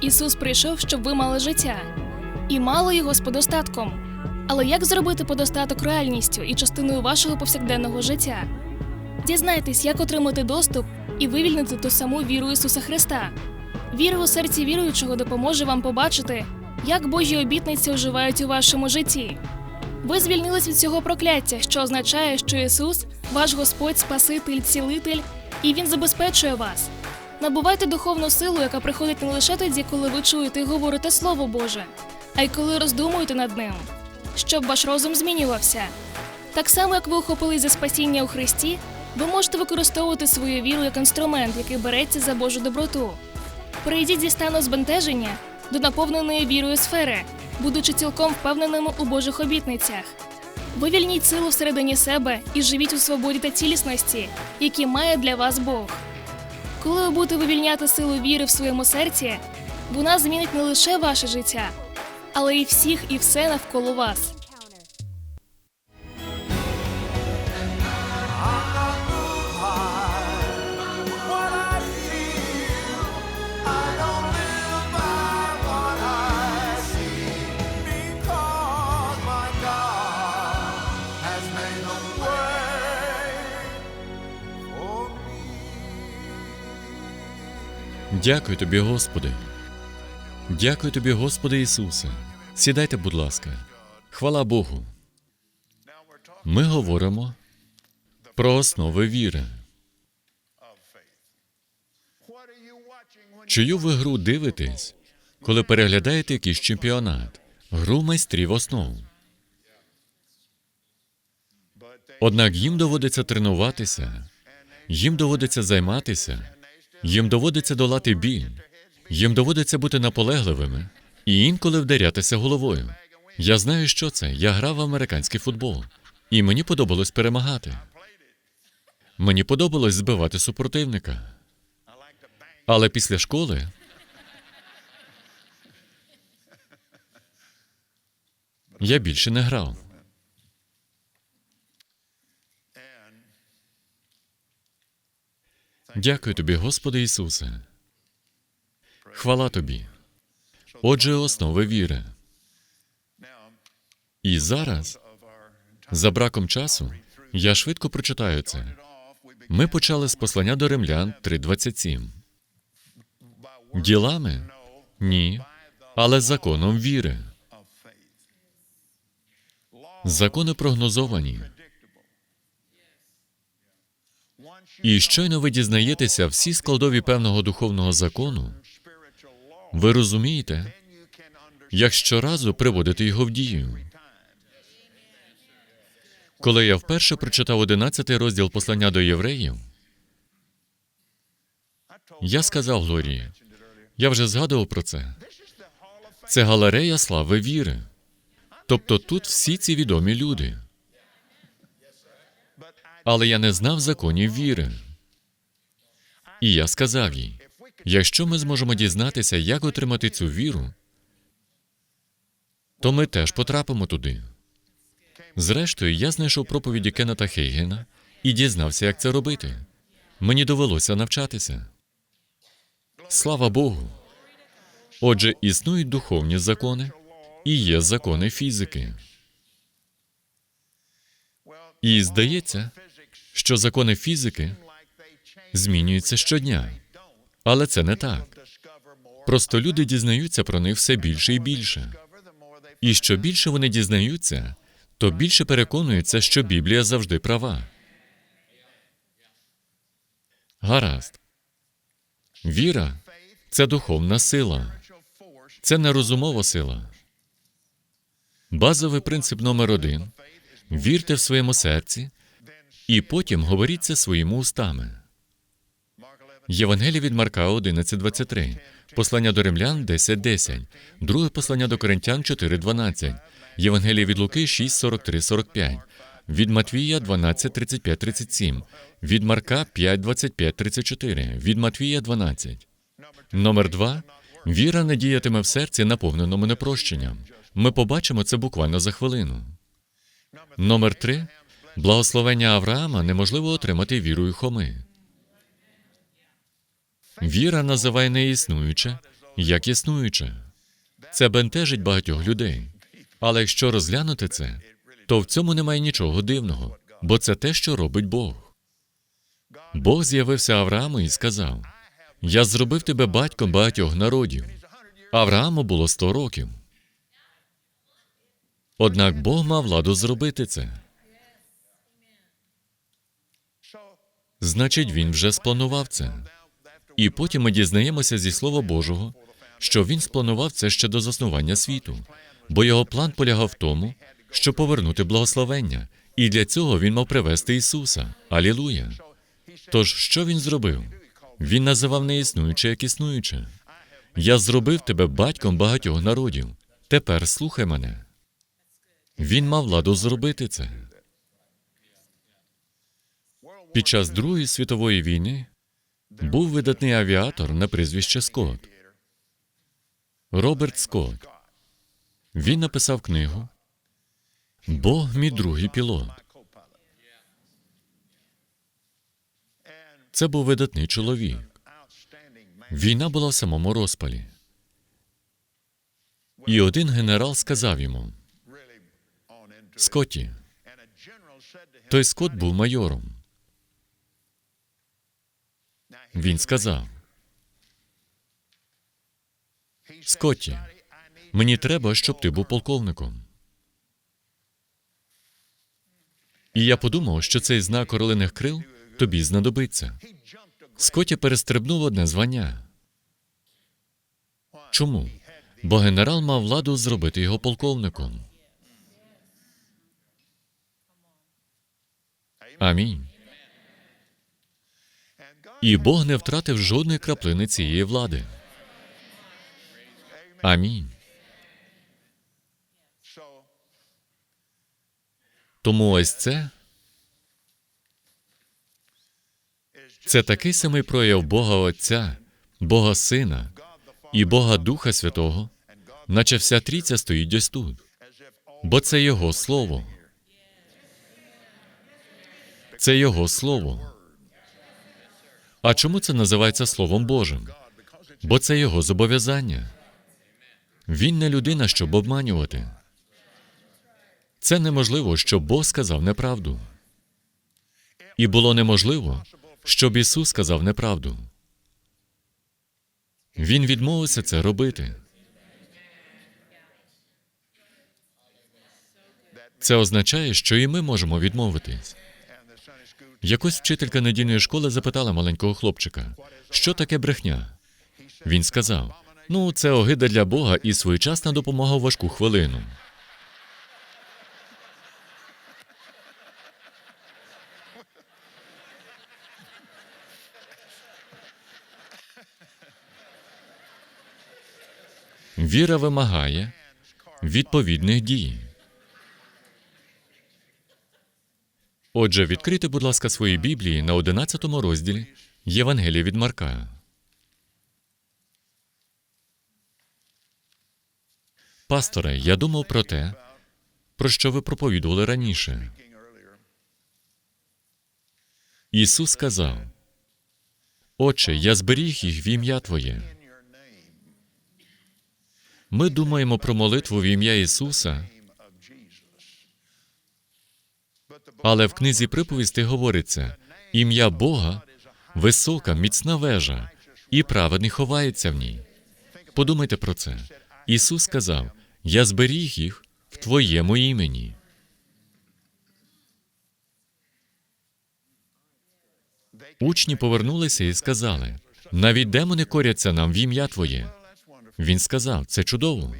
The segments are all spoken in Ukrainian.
Ісус прийшов, щоб ви мали життя, і мали його з подостатком. Але як зробити подостаток реальністю і частиною вашого повсякденного життя? Дізнайтесь, як отримати доступ і вивільнити ту саму віру Ісуса Христа. Віра у серці віруючого допоможе вам побачити, як Божі обітниці оживають у вашому житті. Ви звільнились від цього прокляття, що означає, що Ісус ваш Господь, Спаситель, цілитель, і Він забезпечує вас. Набувайте духовну силу, яка приходить не лише тоді, коли ви чуєте і говорите Слово Боже, а й коли роздумуєте над ним, щоб ваш розум змінювався. Так само, як ви ухопились за спасіння у Христі, ви можете використовувати свою віру як інструмент, який береться за Божу доброту. Перейдіть зі стану збентеження до наповненої вірою сфери, будучи цілком впевненими у Божих обітницях. Вивільніть силу всередині себе і живіть у свободі та цілісності, які має для вас Бог. Коли ви будете вивільняти силу віри в своєму серці, вона змінить не лише ваше життя, але й всіх і все навколо вас. Дякую тобі, Господи. Дякую тобі, Господи Ісусе. Сідайте, будь ласка. Хвала Богу. Ми говоримо про основи віри. Чию ви гру дивитесь, коли переглядаєте якийсь чемпіонат, гру майстрів основ. Однак їм доводиться тренуватися, їм доводиться займатися, їм доводиться долати біль, їм доводиться бути наполегливими і інколи вдарятися головою. Я знаю, що це. Я грав в американський футбол, і мені подобалось перемагати. Мені подобалось збивати супротивника. Але після школи я більше не грав. Дякую тобі, Господи Ісусе. Хвала тобі. Отже, основи віри. І зараз, за браком часу, я швидко прочитаю це. Ми почали з послання до римлян 3.27. Ділами? Ні. Але законом віри. Закони прогнозовані. І щойно ви дізнаєтеся всі складові певного духовного закону, ви розумієте, як щоразу приводити його в дію. Коли я вперше прочитав 11 розділ послання до євреїв, я сказав Глорії, я вже згадував про це. Це галерея слави віри. Тобто тут всі ці відомі люди. Але я не знав законів віри. І я сказав їй: якщо ми зможемо дізнатися, як отримати цю віру, то ми теж потрапимо туди. Зрештою, я знайшов проповіді Кеннета Хейгена і дізнався, як це робити. Мені довелося навчатися. Слава Богу. Отже, існують духовні закони і є закони фізики. І здається, що закони фізики змінюються щодня. Але це не так. Просто люди дізнаються про них все більше і більше. І що більше вони дізнаються, то більше переконуються, що Біблія завжди права. Гаразд. Віра це духовна сила, це не розумова сила. Базовий принцип номер один вірте в своєму серці і потім говоріть це своїми устами. Євангелія від Марка 11.23, послання до римлян 10.10, друге послання до коринтян 4.12, Євангелія від Луки 6.43-45, від Матвія 12.35-37, від Марка 5.25-34, від Матвія 12. Номер два. Віра не діятиме в серці, наповненому непрощенням. Ми побачимо це буквально за хвилину. Номер три. Благословення Авраама неможливо отримати вірою Хоми. Віра називає неіснуюче як існуюче. Це бентежить багатьох людей. Але якщо розглянути це, то в цьому немає нічого дивного, бо це те, що робить Бог. Бог з'явився Аврааму і сказав: Я зробив тебе батьком багатьох народів. Аврааму було 100 років. Однак Бог мав владу зробити це. Значить, він вже спланував це. І потім ми дізнаємося зі Слова Божого, що він спланував це ще до заснування світу, бо його план полягав в тому, щоб повернути благословення, і для цього він мав привести Ісуса. Алілуя! Тож, що він зробив? Він називав неіснуюче як існуюче. Я зробив тебе батьком багатьох народів. Тепер слухай мене. Він мав владу зробити це. Під час Другої світової війни був видатний авіатор на прізвище Скотт. Роберт Скотт. Він написав книгу Бог мій другий пілот. Це був видатний чоловік. Війна була в самому розпалі. І один генерал сказав йому: Скотті, той Скотт був майором. Він сказав: Скотті, мені треба, щоб ти був полковником. І я подумав, що цей знак орлиних крил тобі знадобиться. Скотті перестрибнув одне звання. Чому? Бо генерал мав владу зробити його полковником. Амінь. І Бог не втратив жодної краплини цієї влади. Амінь. Тому ось це це такий самий прояв Бога Отця, Бога Сина і Бога Духа Святого, наче вся трійця стоїть ось тут, бо це Його Слово. Це Його Слово. А чому це називається Словом Божим? Бо це Його зобов'язання. Він не людина, щоб обманювати. Це неможливо, щоб Бог сказав неправду. І було неможливо, щоб Ісус сказав неправду. Він відмовився це робити. Це означає, що і ми можемо відмовитись. Якось вчителька недільної школи запитала маленького хлопчика, що таке брехня. Він сказав: Ну, це огида для Бога і своєчасна допомога в важку хвилину. Віра вимагає відповідних дій. Отже, відкрийте, будь ласка, свої Біблії на 11 розділі Євангелія від Марка. Пасторе, я думав про те, про що ви проповідували раніше. Ісус сказав: Отче, я зберіг їх в ім'я Твоє. Ми думаємо про молитву в ім'я Ісуса, але в книзі приповісти говориться: ім'я Бога висока, міцна вежа, і праведний ховається в ній. Подумайте про це. Ісус сказав: Я зберіг їх в Твоєму імені. Учні повернулися і сказали: навіть демони коряться нам в ім'я Твоє. Він сказав: це чудово.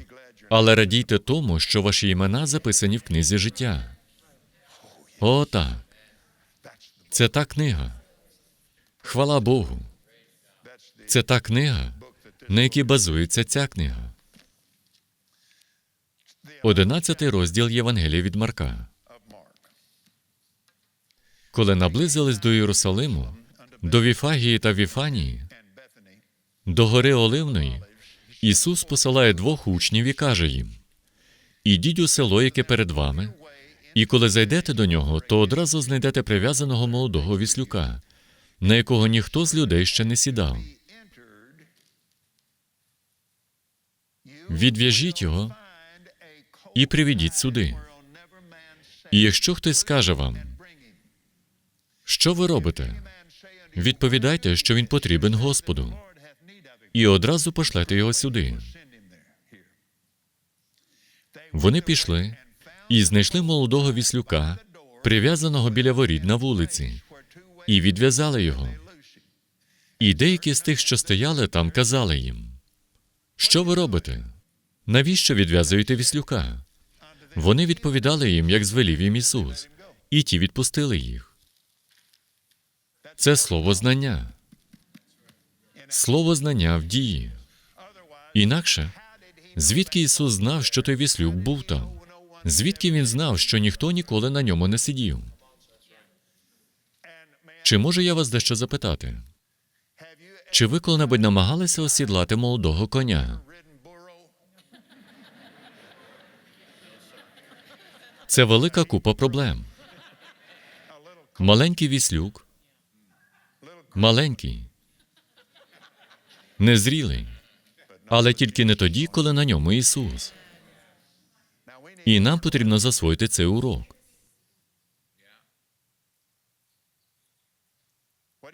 Але радійте тому, що ваші імена записані в книзі життя. О, так. Це та книга. Хвала Богу. Це та книга, на якій базується ця книга. Одинадцятий розділ Євангелія від Марка. Коли наблизились до Єрусалиму, до Віфагії та Віфанії, до гори Оливної, Ісус посилає двох учнів і каже їм: Ідіть у село, яке перед вами, і коли зайдете до нього, то одразу знайдете прив'язаного молодого віслюка, на якого ніхто з людей ще не сідав. відв'яжіть його і приведіть сюди. І якщо хтось скаже вам, що ви робите, відповідайте, що він потрібен Господу, і одразу пошлете його сюди. Вони пішли і знайшли молодого віслюка, прив'язаного біля воріт на вулиці, і відв'язали його. І деякі з тих, що стояли там, казали їм: Що ви робите? Навіщо відв'язуєте віслюка? Вони відповідали їм, як звелів їм Ісус, і ті відпустили їх. Це слово знання. Слово знання в дії. Інакше, звідки Ісус знав, що той віслюк був там? Звідки він знав, що ніхто ніколи на ньому не сидів? Чи можу я вас дещо запитати? Чи ви коли-небудь намагалися осідлати молодого коня? Це велика купа проблем. Маленький віслюк, маленький, незрілий, але тільки не тоді, коли на ньому Ісус. І нам потрібно засвоїти цей урок.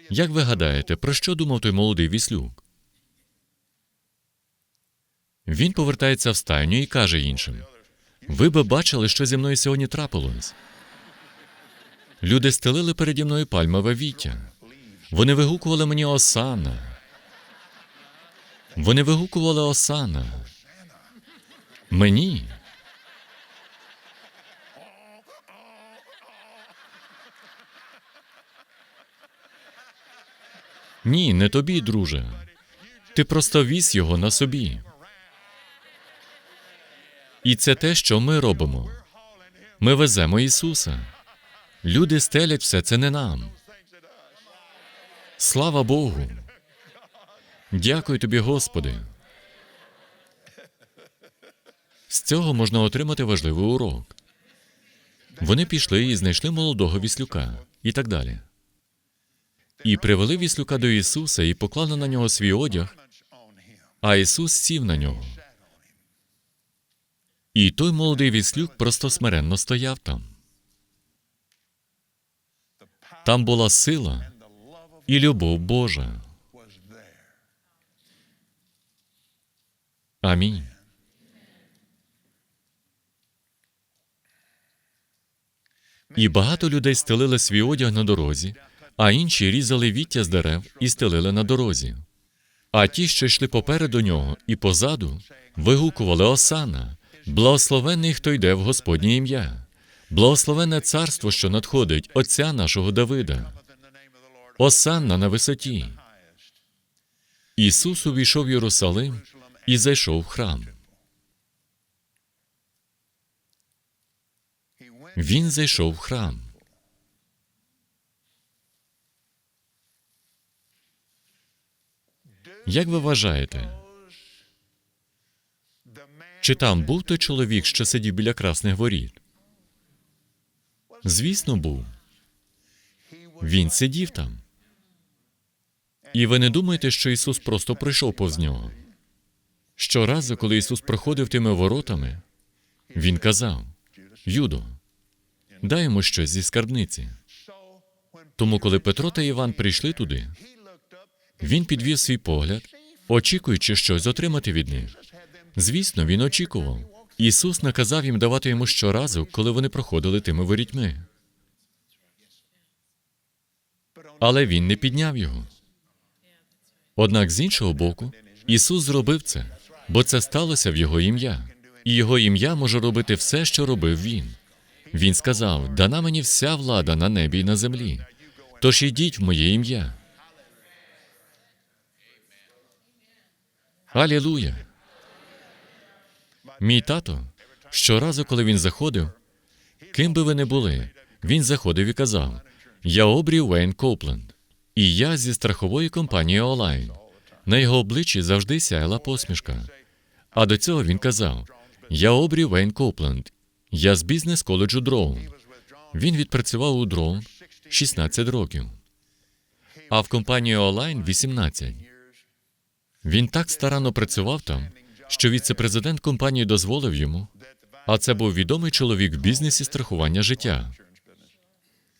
Як ви гадаєте, про що думав той молодий віслюк? Він повертається в стайню і каже іншим: Ви би бачили, що зі мною сьогодні трапилось. Люди стелили переді мною пальмове віття. Вони вигукували мені Осана. Вони вигукували Осана. Мені. Ні, не тобі, друже. Ти просто віз його на собі. І це те, що ми робимо. Ми веземо Ісуса. Люди стелять все це не нам. Слава Богу. Дякую тобі, Господи. З цього можна отримати важливий урок. Вони пішли і знайшли молодого віслюка і так далі. І привели віслюка до Ісуса і поклали на нього свій одяг, а Ісус сів на нього. І той молодий віслюк просто смиренно стояв там. Там була сила і любов Божа. Амінь. І багато людей стелили свій одяг на дорозі, а інші різали віття з дерев і стелили на дорозі. А ті, що йшли попереду нього і позаду, вигукували Осана, благословенний, хто йде в Господнє ім'я, благословенне царство, що надходить, Отця нашого Давида. Осанна на висоті. Ісус увійшов в Єрусалим і зайшов в храм. Він зайшов в храм. Як ви вважаєте, чи там був той чоловік, що сидів біля красних воріт? Звісно, був. Він сидів там. І ви не думаєте, що Ісус просто пройшов повз нього? Щоразу, коли Ісус проходив тими воротами, Він казав: Юдо, дай йому щось зі скарбниці. Тому, коли Петро та Іван прийшли туди, він підвів свій погляд, очікуючи щось отримати від них. Звісно, він очікував. Ісус наказав їм давати йому щоразу, коли вони проходили тими ворітьми. Але він не підняв його. Однак з іншого боку, Ісус зробив це, бо це сталося в Його ім'я, і Його ім'я може робити все, що робив Він. Він сказав: дана мені вся влада на небі і на землі. Тож ідіть в моє ім'я. Алілуя! Мій тато щоразу, коли він заходив, ким би ви не були, він заходив і казав: Я Обрі Уейн Копленд, і я зі страхової компанії Олайн. На його обличчі завжди сяяла посмішка. А до цього він казав: Я Обрі Вейн Копленд, я з бізнес коледжу Дроун. Він відпрацював у Дроун 16 років, а в компанії Олайн 18. Він так старанно працював там, що віце-президент компанії дозволив йому, а це був відомий чоловік в бізнесі страхування життя.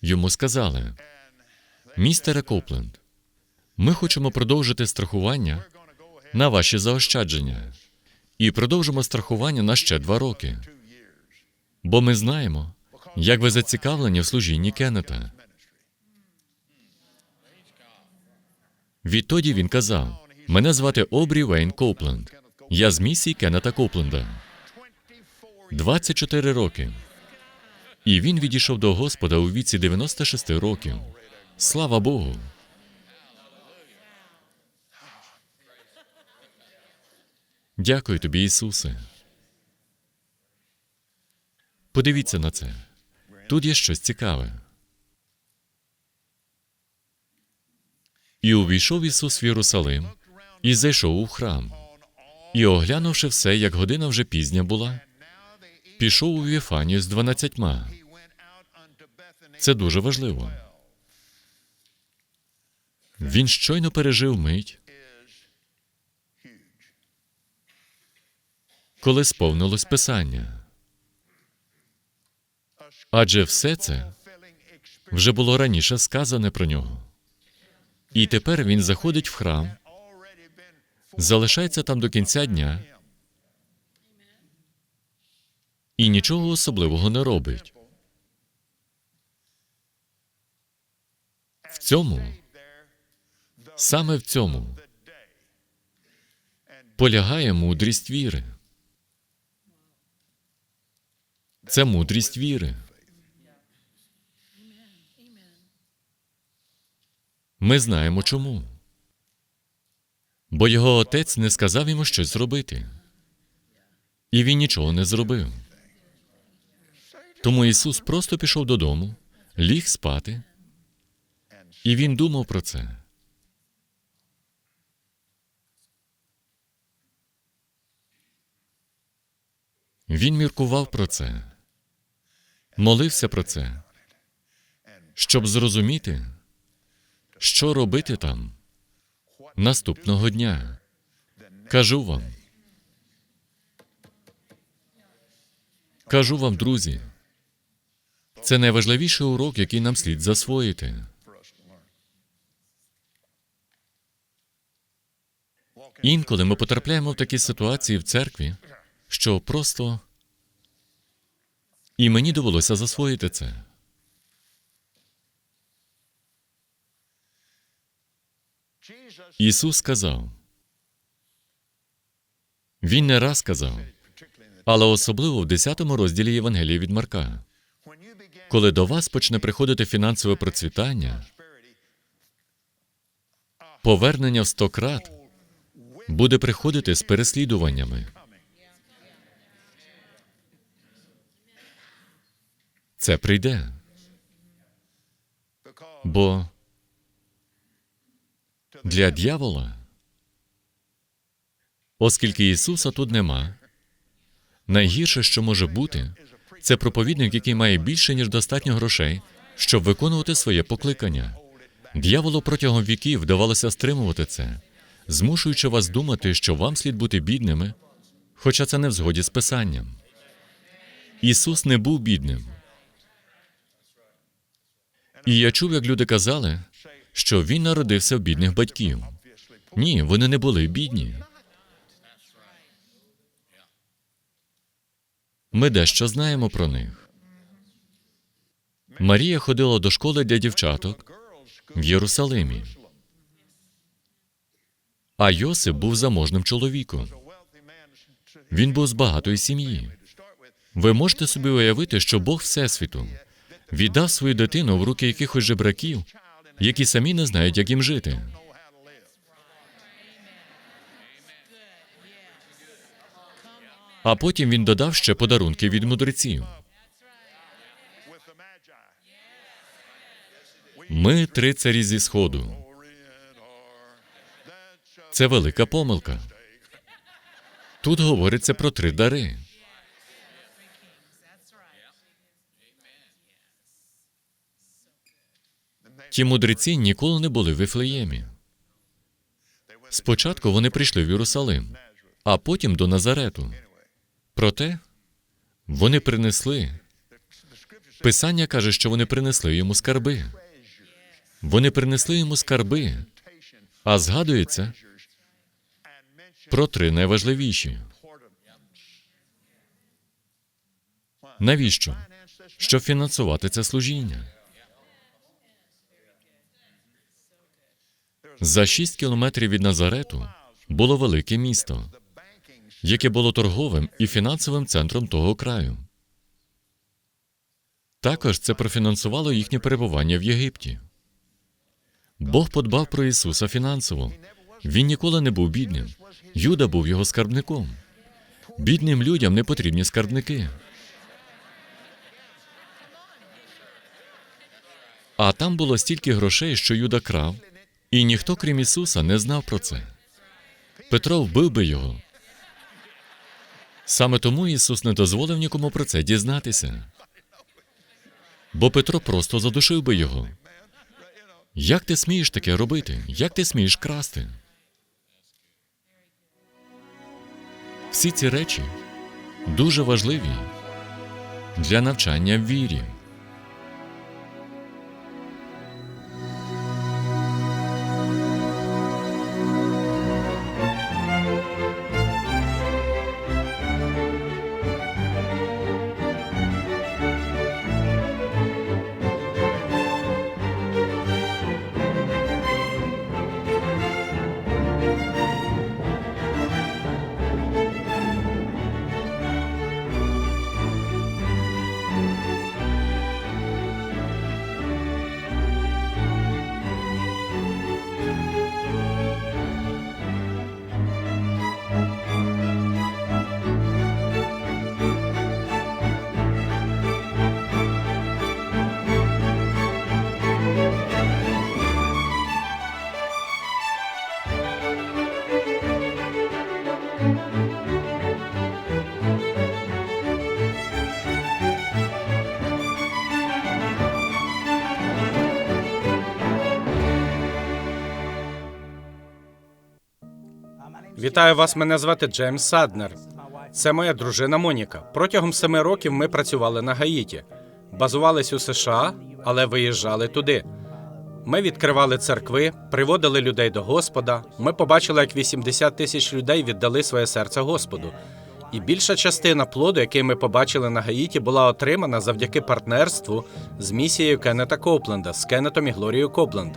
Йому сказали: містере Копленд, ми хочемо продовжити страхування на ваші заощадження і продовжимо страхування на ще два роки. Бо ми знаємо, як ви зацікавлені в служінні Кеннета. Відтоді він казав: Мене звати Обрі Вейн Копленд. Я з місії Кеннета Копленда. 24 роки. І він відійшов до Господа у віці 96 років. Слава Богу. Дякую тобі, Ісусе. Подивіться на це. Тут є щось цікаве. І увійшов Ісус в Єрусалим і зайшов у храм. І, оглянувши все, як година вже пізня була, пішов у Віфанію з дванадцятьма. Це дуже важливо. Він щойно пережив мить, коли сповнилось Писання. Адже все це вже було раніше сказане про нього. І тепер він заходить в храм, залишається там до кінця дня і нічого особливого не робить. В цьому, саме в цьому, полягає мудрість віри. Це мудрість віри. Ми знаємо чому. Бо його отець не сказав йому щось зробити. І він нічого не зробив. Тому Ісус просто пішов додому, ліг спати, і він думав про це. Він міркував про це, молився про це, щоб зрозуміти, що робити там наступного дня. Кажу вам. Кажу вам, друзі, це найважливіший урок, який нам слід засвоїти. Інколи ми потрапляємо в такі ситуації в церкві, що просто і мені довелося засвоїти це. Ісус сказав. Він не раз сказав, але особливо в 10 розділі Євангелії від Марка. Коли до вас почне приходити фінансове процвітання, повернення в сто крат буде приходити з переслідуваннями. Це прийде. Бо для дьявола, оскільки Ісуса тут нема, найгірше, що може бути, це проповідник, який має більше, ніж достатньо грошей, щоб виконувати своє покликання. Д'яволу протягом віків вдавалося стримувати це, змушуючи вас думати, що вам слід бути бідними, хоча це не в згоді з Писанням. Ісус не був бідним. І я чув, як люди казали, що він народився в бідних батьків. Ні, вони не були бідні. Ми дещо знаємо про них. Марія ходила до школи для дівчаток в Єрусалимі. А Йосип був заможним чоловіком. Він був з багатої сім'ї. Ви можете собі уявити, що Бог Всесвіту віддав свою дитину в руки якихось жебраків, які самі не знають, як їм жити. А потім він додав ще подарунки від мудреців. Ми три царі зі сходу. Це велика помилка. Тут говориться про три дари. Ті мудреці ніколи не були в Вифлеємі. Спочатку вони прийшли в Єрусалим, а потім до Назарету. Проте вони принесли. Писання каже, що вони принесли йому скарби. Вони принесли йому скарби, а згадується про три найважливіші. Навіщо? Щоб фінансувати це служіння. За шість кілометрів від Назарету було велике місто, яке було торговим і фінансовим центром того краю. Також це профінансувало їхнє перебування в Єгипті. Бог подбав про Ісуса фінансово. Він ніколи не був бідним. Юда був його скарбником. Бідним людям не потрібні скарбники. А там було стільки грошей, що Юда крав, і ніхто, крім Ісуса, не знав про це. Петро вбив би його. Саме тому Ісус не дозволив нікому про це дізнатися. Бо Петро просто задушив би його. Як ти смієш таке робити? Як ти смієш красти? Всі ці речі дуже важливі для навчання в вірі. Вітаю вас. Мене звати Джеймс Саднер. Це моя дружина Моніка. Протягом семи років ми працювали на Гаїті, базувались у США, але виїжджали туди. Ми відкривали церкви, приводили людей до Господа. Ми побачили, як 80 тисяч людей віддали своє серце Господу. І більша частина плоду, який ми побачили на Гаїті, була отримана завдяки партнерству з місією Кеннета Копленда, з Кеннетом і Глорією Копленд.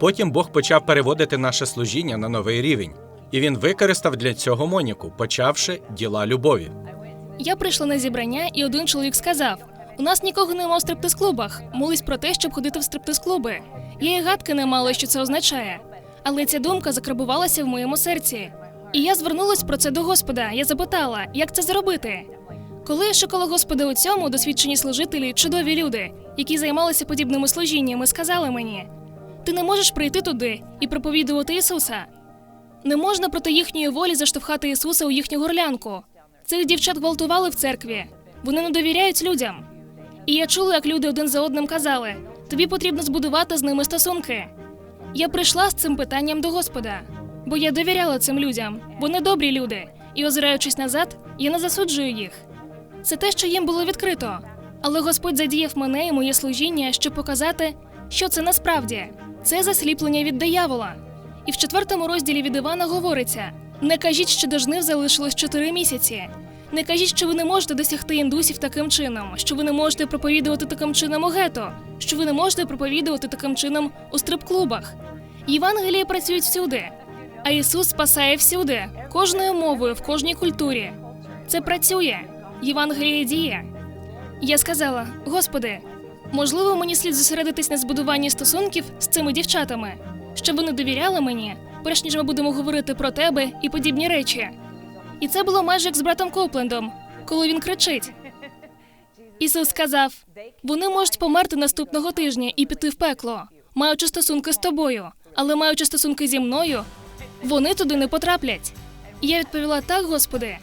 Потім Бог почав переводити наше служіння на новий рівень, і він використав для цього Моніку, почавши діла любові. Я прийшла на зібрання, і один чоловік сказав: у нас нікого нема в стриптиз-клубах. Молись про те, щоб ходити в стриптиз-клуби. Я і гадки не мала, що це означає. Але ця думка закарбувалася в моєму серці. І я звернулась про це до Господа. Я запитала, як це зробити. Коли я шукала Господа у цьому, досвідчені служителі, чудові люди, які займалися подібними служіннями, сказали мені: ти не можеш прийти туди і проповідувати Ісуса. Не можна проти їхньої волі заштовхати Ісуса у їхню горлянку. Цих дівчат гвалтували в церкві. Вони не довіряють людям. І я чула, як люди один за одним казали: тобі потрібно збудувати з ними стосунки. Я прийшла з цим питанням до Господа, бо я довіряла цим людям, вони добрі люди, і, озираючись назад, я не засуджую їх. Це те, що їм було відкрито. Але Господь задіяв мене і моє служіння, щоб показати, що це насправді це засліплення від диявола. І в четвертому розділі від Івана говориться: не кажіть, що до жнив залишилось чотири місяці. Не кажіть, що ви не можете досягти індусів таким чином, що ви не можете проповідувати таким чином у гето, що ви не можете проповідувати таким чином у стрип-клубах. Євангелії працюють всюди, а Ісус спасає всюди, кожною мовою, в кожній культурі. Це працює. Євангеліє діє. Я сказала: Господи, можливо, мені слід зосередитись на збудуванні стосунків з цими дівчатами, щоб вони довіряли мені, перш ніж ми будемо говорити про тебе і подібні речі. І це було майже як з братом Коплендом, коли він кричить. Ісус сказав: вони можуть померти наступного тижня і піти в пекло, маючи стосунки з тобою, але маючи стосунки зі мною, вони туди не потраплять. І я відповіла: так, Господи.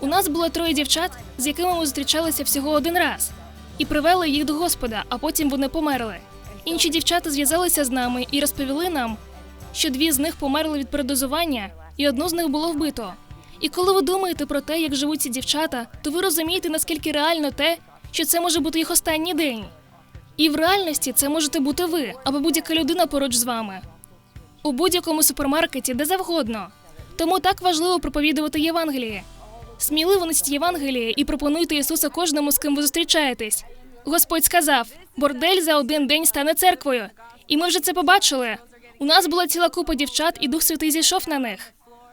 У нас було троє дівчат, з якими ми зустрічалися всього один раз, і привели їх до Господа, а потім вони померли. Інші дівчата зв'язалися з нами і розповіли нам, що дві з них померли від передозування, і одну з них було вбито. І коли ви думаєте про те, як живуть ці дівчата, то ви розумієте, наскільки реально те, що це може бути їх останній день. І в реальності це можете бути ви або будь-яка людина поруч з вами. У будь-якому супермаркеті, де завгодно. Тому так важливо проповідувати Євангеліє. Сміливо несіть Євангеліє і пропонуйте Ісуса кожному, з ким ви зустрічаєтесь. Господь сказав: бордель за один день стане церквою. І ми вже це побачили. У нас була ціла купа дівчат, і Дух Святий зійшов на них.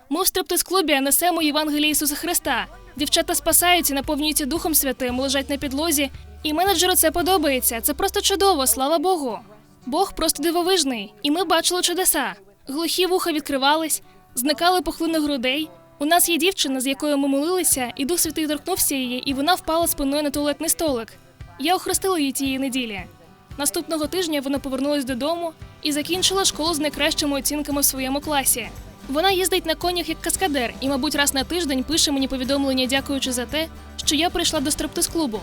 Ми в стриптиз-клубі несемо Євангеліє Ісуса Христа. Дівчата спасаються, наповнюються Духом Святим, лежать на підлозі. І менеджеру це подобається. Це просто чудово, слава Богу. Бог просто дивовижний, і ми бачили чудеса. Глухі вуха відкривались, зникали пухлини грудей. У нас є дівчина, з якою ми молилися, і Дух Святий торкнувся її, і вона впала спиною на туалетний столик. Я охрестила її тієї неділі. Наступного тижня вона повернулась додому і закінчила школу з найкращими оцінками в своєму класі. Вона їздить на конях як каскадер і, мабуть, раз на тиждень пише мені повідомлення, дякуючи за те, що я прийшла до стриптиз-клубу.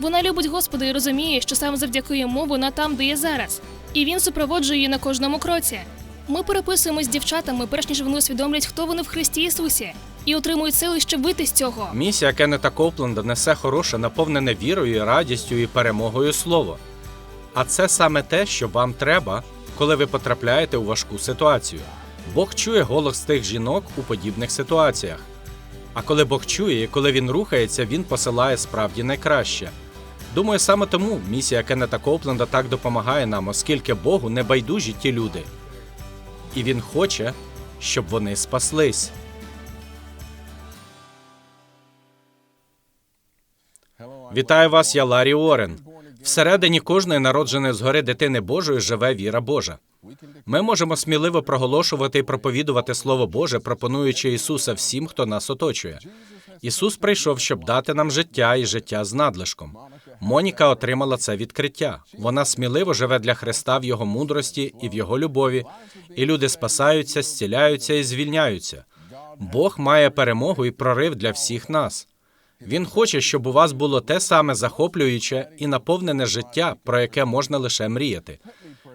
Вона любить Господа і розуміє, що саме завдяки йому вона там, де є зараз, і він супроводжує її на кожному кроці. Ми переписуємось з дівчатами, перш ніж вони усвідомлять, хто вони в Христі Ісусі, і отримують сили, щоб вийти з цього. Місія Кеннета Копленда несе хороше, наповнене вірою, радістю і перемогою слово. А це саме те, що вам треба, коли ви потрапляєте у важку ситуацію. Бог чує голос тих жінок у подібних ситуаціях. А коли Бог чує і коли він рухається, він посилає справді найкраще. Думаю, саме тому місія Кеннета Копленда так допомагає нам, оскільки Богу не байдужі ті люди. І він хоче, щоб вони спаслись. Вітаю вас, я Ларі Уоррен. Всередині кожної народженої згори дитини Божої живе віра Божа. Ми можемо сміливо проголошувати і проповідувати Слово Боже, пропонуючи Ісуса всім, хто нас оточує. Ісус прийшов, щоб дати нам життя і життя з надлишком. Моніка отримала це відкриття. Вона сміливо живе для Христа в Його мудрості і в Його любові, і люди спасаються, зціляються і звільняються. Бог має перемогу і прорив для всіх нас. Він хоче, щоб у вас було те саме захоплююче і наповнене життя, про яке можна лише мріяти.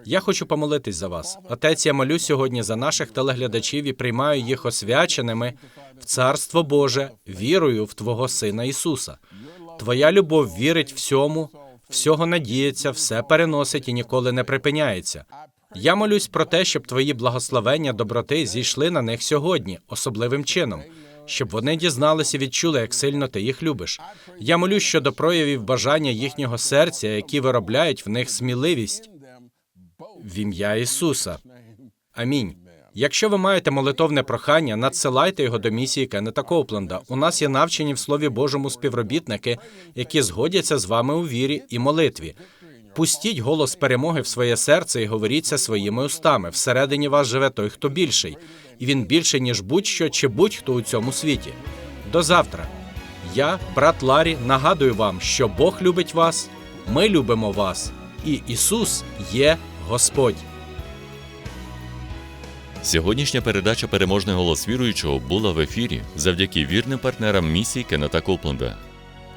Я хочу помолитись за вас. Отець, я молюсь сьогодні за наших телеглядачів і приймаю їх освяченими в Царство Боже вірою в Твого Сина Ісуса. Твоя любов вірить всьому, всього надіється, все переносить і ніколи не припиняється. Я молюсь про те, щоб твої благословення, доброти зійшли на них сьогодні, особливим чином, щоб вони дізналися відчули, як сильно ти їх любиш. Я молюсь щодо проявів бажання їхнього серця, які виробляють в них сміливість в ім'я Ісуса. Амінь. Якщо ви маєте молитовне прохання, надсилайте його до місії Кеннета Коупленда. У нас є навчені в Слові Божому співробітники, які згодяться з вами у вірі і молитві. Пустіть голос перемоги в своє серце і говоріться своїми устами. Всередині вас живе той, хто більший, і він більший, ніж будь-що чи будь-хто у цьому світі. До завтра. Я, брат Ларі, нагадую вам, що Бог любить вас, ми любимо вас, і Ісус є Господь. Сьогоднішня передача Переможний голос віруючого була в ефірі завдяки вірним партнерам місії Кеннета Копленда.